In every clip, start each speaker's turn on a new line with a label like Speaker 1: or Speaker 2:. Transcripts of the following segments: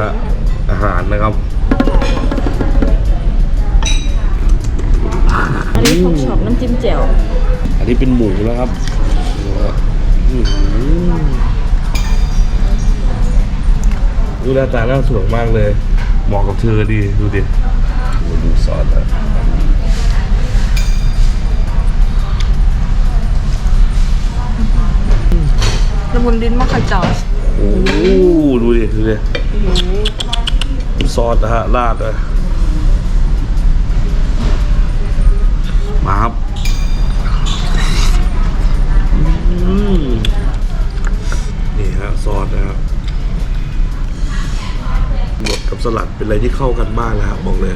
Speaker 1: ฮะอาหารนะครับ
Speaker 2: อันนี้ของช็อปน้ำจิ้มแจ่ว
Speaker 1: อันนี้เป็นหมูนะครับดูฮะอื้อหือดูหน้าตาน่าสวยมากเลยเหมาะกับเธอดีดูดิดูดูซอสนะ
Speaker 2: ละมุนลิ้นมากค่ะจอส
Speaker 1: โอ้โหดูดิดูดิซอสนะฮะราดเลยมาครับนี่ฮะซอสนะฮะบดกับสลัดเป็นอะไรที่เข้ากันมากนะครับบอกเลย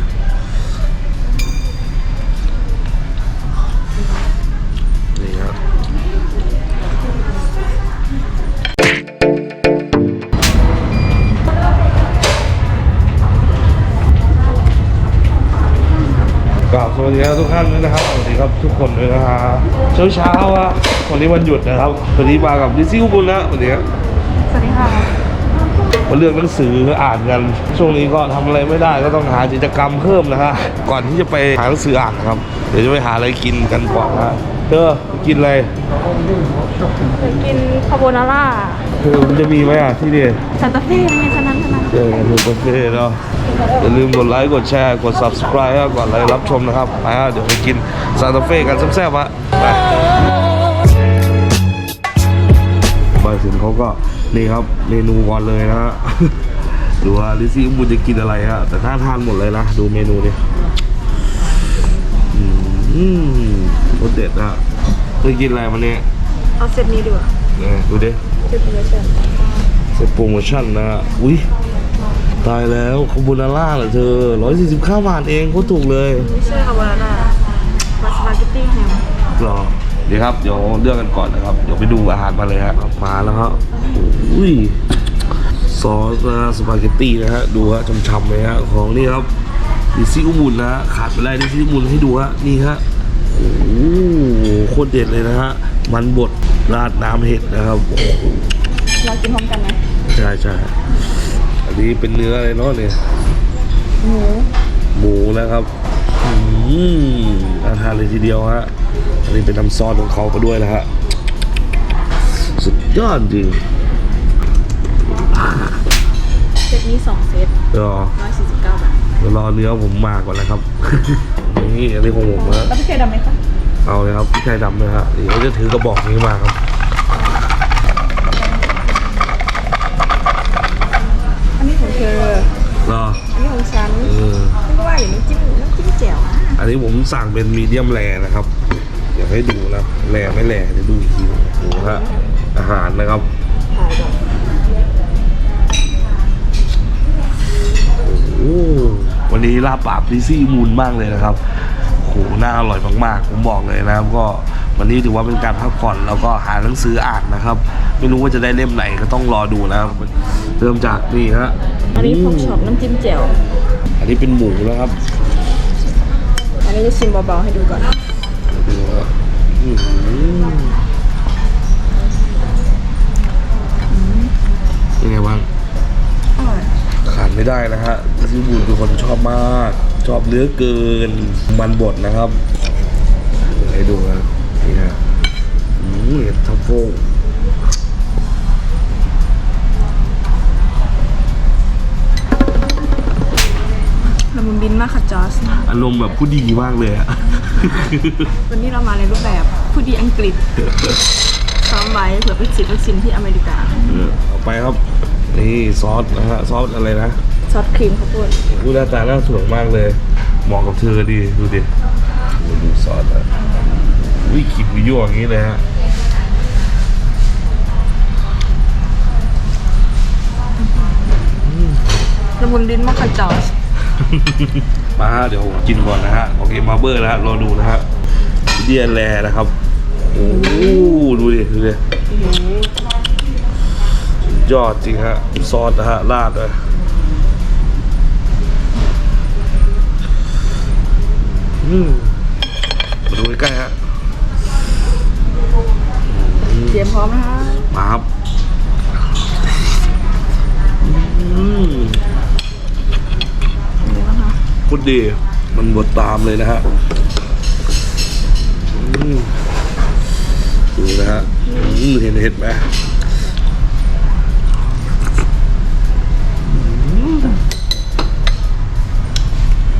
Speaker 1: ดีครับทุกท่านด้วยนะครับสวัสดีครับทุกคนด้วยนะฮะเช้าเช้าๆอะวันนี้วันหยุดนะครับวันนี้มากับดิซิวบุญนะวันนี้
Speaker 2: สวัสดีค่ะ
Speaker 1: มาเลือกหนังสืออ่านกันช่วงนี้ก็ทำอะไรไม่ได้ก็ต้องหากิจกรรมเพิ่มนะฮะก่อนที่จะไปหาหนังสืออ่านนะครับ เดี๋ยวจะไปหาอะไรกินกันก่อนนะฮะเธอกินอะไร
Speaker 2: เคยกินคาโบนาร่า
Speaker 1: เธอมันจะมีไหมอะที่นี่
Speaker 2: ซานตาเฟ่ไม่ฉะนั้นฉะนั้น
Speaker 1: เจอกันที่บุฟเฟ่ต์เนาะอย่าลืมกดไลค์กดแชร์กด subscribe ฮะก่อนเลยรับชมนะครับไปฮะเดี๋ยวไปกินซานตาเฟ่กันแซ่บๆฮะไปมาถึงเขาก็นี่ครับเมนูก่อนเลยนะฮะดูว่าลิซี่บุญจะกินอะไรฮะแต่น่าทานหมดเลยนะดูเมนูดิอืมรสเด็ดอะเคยกินอะไรมันเนี่ย
Speaker 2: เอาเซตนี้ดีกว่า
Speaker 1: เนี่ยดูดิ
Speaker 2: เซตนี้เชิญ
Speaker 1: เซ็ตโปรโมชั่นนะฮะอุ้ย ตายแล้วคาโบนาร่าเหรอเธอร้อยสี่สิบข้าบาทเองโคตรถูกเลย
Speaker 2: ไม่ใช่คาโบนาร่ามาสปาเกตตี้แฮม
Speaker 1: หรอเดี๋ยวครับเดี๋ยวเลือกกันก่อนนะครับเดี๋ยวไปดูอาหารมาเลยฮะมาแล้วครับอุ้ยซอสนะฮะสปาเกตตี้นะฮะดูฮะช่ำๆเลยฮะของนี่ครับดิซิอุมุนนะฮะขาดไปได้ดิซิอุมุนให้ดูฮะนี่ฮะโอ้โหโคตรเด็ดเลยนะฮะมันบดราดน้ำเห็ดนะครับโอ้โห
Speaker 2: เรากินพร้อมกันไหม
Speaker 1: ใช่ใช่อั นนี้เป็นเนื้ออะไรเนาะเนี่ย
Speaker 2: หมู
Speaker 1: หมูนะครับอืมอาทานเลยทีเดียวฮะอันนี้เป็นน้ำซอสของเขาไปด้วยนะฮะสุดยอดจริง
Speaker 2: เซตนี้สองเซต
Speaker 1: เดี๋ยว
Speaker 2: ร้อยสี่สิบเก้าบาท
Speaker 1: เดี๋ยวรอเนื้อผมมาก่อนนะครับ นี่อันนี้ของผมนะ
Speaker 2: แล้วพี่เคยดำไหมคะ
Speaker 1: เอาเลยครับพี่ชายดำเลยฮะเดี๋ยวจะถือกระบอกนี้มาครับ
Speaker 2: อันนี้ของเธอ
Speaker 1: รอ
Speaker 2: อันนี้ของฉัน
Speaker 1: เออ
Speaker 2: ฉันก็ว่าอยู่น้ำจิ้มน้ำจิ้มแจ่วอะ
Speaker 1: อันนี้ผมสั่งเป็นมีเดียมแรนะครับเดี๋ยวให้ดูนะแรไม่แรเดี๋ยวดูอีกทีดูฮะอาหารนะครับ
Speaker 2: ถ่ายก่อน
Speaker 1: โอ้วันนี้ลาบปราบดิซี่มูนมากเลยนะครับโหน่าอร่อยมากๆ ผมบอกเลยนะครับก็ วันนี้ถือว่าเป็นการพักผ่อนแล้วก็หาหนังสืออ่านนะครับ ไม่รู้ว่าจะได้เล่มไหนก็ต้องรอดูนะครับเริ่มจากนี่ฮะ
Speaker 2: อันนี้ของช็อปน้ำจิ้มแจ่ว
Speaker 1: อันนี้เป็นหมูนะครับ
Speaker 2: อันนี้จะชิมเบาๆให้ดูก่อน
Speaker 1: ดูฮะอื้อหือยังไงบ้าง
Speaker 2: อร่อย
Speaker 1: ขาดไม่ได้นะฮะซิบูนเป็นคนชอบมาก ชอบเหลือเกินมันบดนะครับ ให้ดูนะ นี่ฮะอืมเห็ดทัฟเฟิล
Speaker 2: ละมุนบินมากค่ะจอส
Speaker 1: อารมณ์แบบผู้ดีมากเลยอะ
Speaker 2: วันนี้เรามาในรูปแบบผู้ดีอังกฤษซ้อมไว้เผื่อไปฉีดวัคซีนที่อเมริกา
Speaker 1: เออเอาไปครับ นี่ซอสนะฮะซอสอะไรนะ
Speaker 2: ซอสครีมข้าวโพด
Speaker 1: ดูหน้าตาน่าสวยมากเลยเหมาะกับเธอดีดูดิดูดูซอสอะ วิขิมยั่วอย่างนี้เลยฮะ
Speaker 2: ละมุนลิ้นมากค่ะจอส
Speaker 1: มาฮะเดี๋ยวผมกินก่อนนะฮะของเอ็มมาเบอร์นะฮะรอดูนะฮะเดียแลนะครับ โอ้โหดูดิดูดิสุดยอดจริงฮะซอสนะฮะราดเลยอืม
Speaker 2: พู
Speaker 1: ดดี มันบดตามเลยนะฮะอืมดูนะฮะอืมเห็นเห็นไหมอืม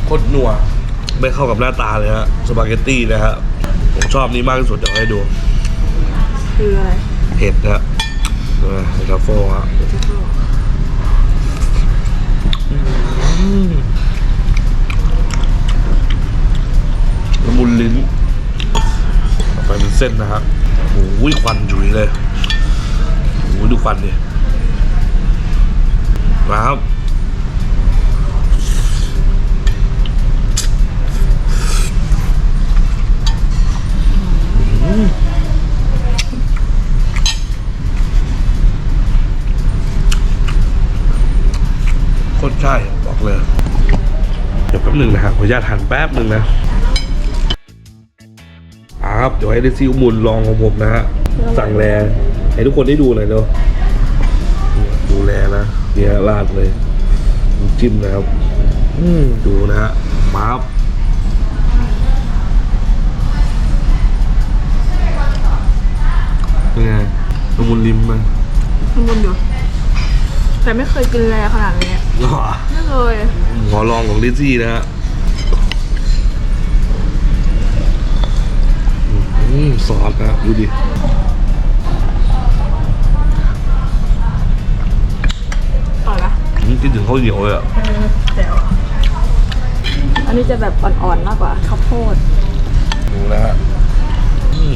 Speaker 1: โคตรนัว ไม่เข้ากับหน้าตาเลยฮะ สปาเกตตี้นะฮะ ผมชอบนี้มากที่สุดเดี๋ยวให้ดู
Speaker 2: คืออะไร
Speaker 1: เห็ดนะฮะเออเห็ดทรัฟเฟิลฮะอืม ละมุนลิ้นต่อไปเป็นเส้นนะฮะโอ้ยควันจุยเลยโอ้ยดูควันดิมาครับโคตรใช่บอกเลย เดี๋ยวแป๊บหนึ่งนะฮะขออนุญาตหันแป๊บหนึ่งนะ ครับเดี๋ยวให้ได้ซีอุมุนลองของผมนะฮะสั่งแลให้ทุกคนได้ดูหน่อยเนาะดูแลนะเนี่ยราดเลยน้ำจิ้มนะครับอืมดูนะฮะมาครับเป็นไงละมุนริมมัน
Speaker 2: มันมุนอยู่แต่ไม่เคยกินแรขนาดนี้
Speaker 1: หรอ
Speaker 2: ไม่เคย
Speaker 1: ขอลองของลิซซี่นะฮะ อืมซอสนะดูดิ
Speaker 2: อร่อยปะ
Speaker 1: อืมคิดถึงข้าวเหนียวเลยอะ
Speaker 2: แจ๋วอันนี้จะแบบอ่อนๆมากกว่าข้าวโพด
Speaker 1: ดูนะฮะอืม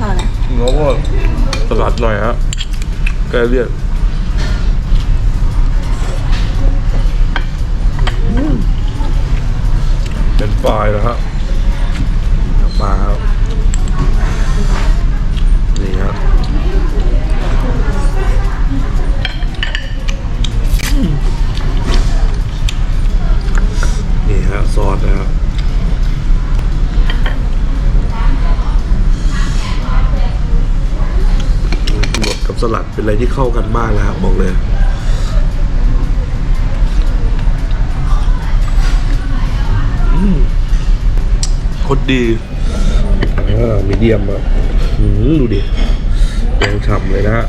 Speaker 2: อะไร
Speaker 1: แล้วก็สลัดหน่อยฮะแกเรียก เป็นปลายนะฮะปลาครับนี่ฮะนี่ฮะซอสนะฮะบดกับสลัดเป็นอะไรที่เข้ากันมากเลยครับบอกเลย คตรดีอ่ามีเดียมอะอืมดูดิแดงฉ่ำเลยนะฮะ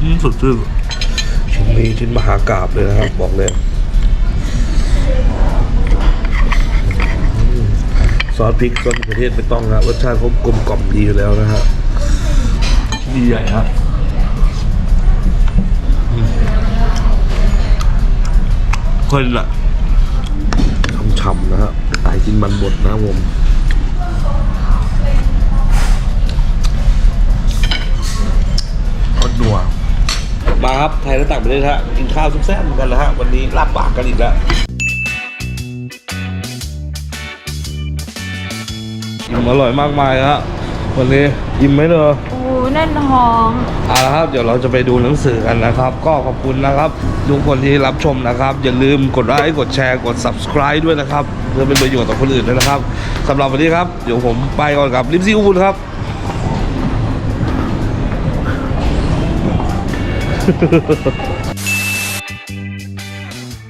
Speaker 1: อืมสุดชื่นชิ้นนี้ชิ้นมหากราบเลยนะครับ บอกเลยอืมซอสพริกซอสมะเขือเทศไม่ต้องนะรสชาติเขากลมกล่อมดีอยู่แล้วนะฮะดีใหญ่ฮะ ค่อยละฉ่ำๆนะฮะสายกินมันบดนะครับผมก็นัวมาครับ ไทยและต่างประเทศฮะ กินข้าวซุปแซ่บเหมือนกันนะฮะ วันนี้ลาบปากกันอีกแล้วอิ่มอร่อยมากมายฮะ วันนี้อิ่มไหมเนอะ
Speaker 2: แน่นท้อง
Speaker 1: เอาละครับเดี๋ยวเราจะไปดูหนังสือกันนะครับ ก็ขอบคุณนะครับทุกคนที่รับชมนะครับ อย่าลืมกดไลค์กดแชร์กด subscribe ด้วยนะครับ เพื่อเป็นประโยชน์ต่อคนอื่นด้วยนะครับสำหรับวันนี้ครับเดี๋ยวผมไปก่อนกับลิปซี่อุบุญครับ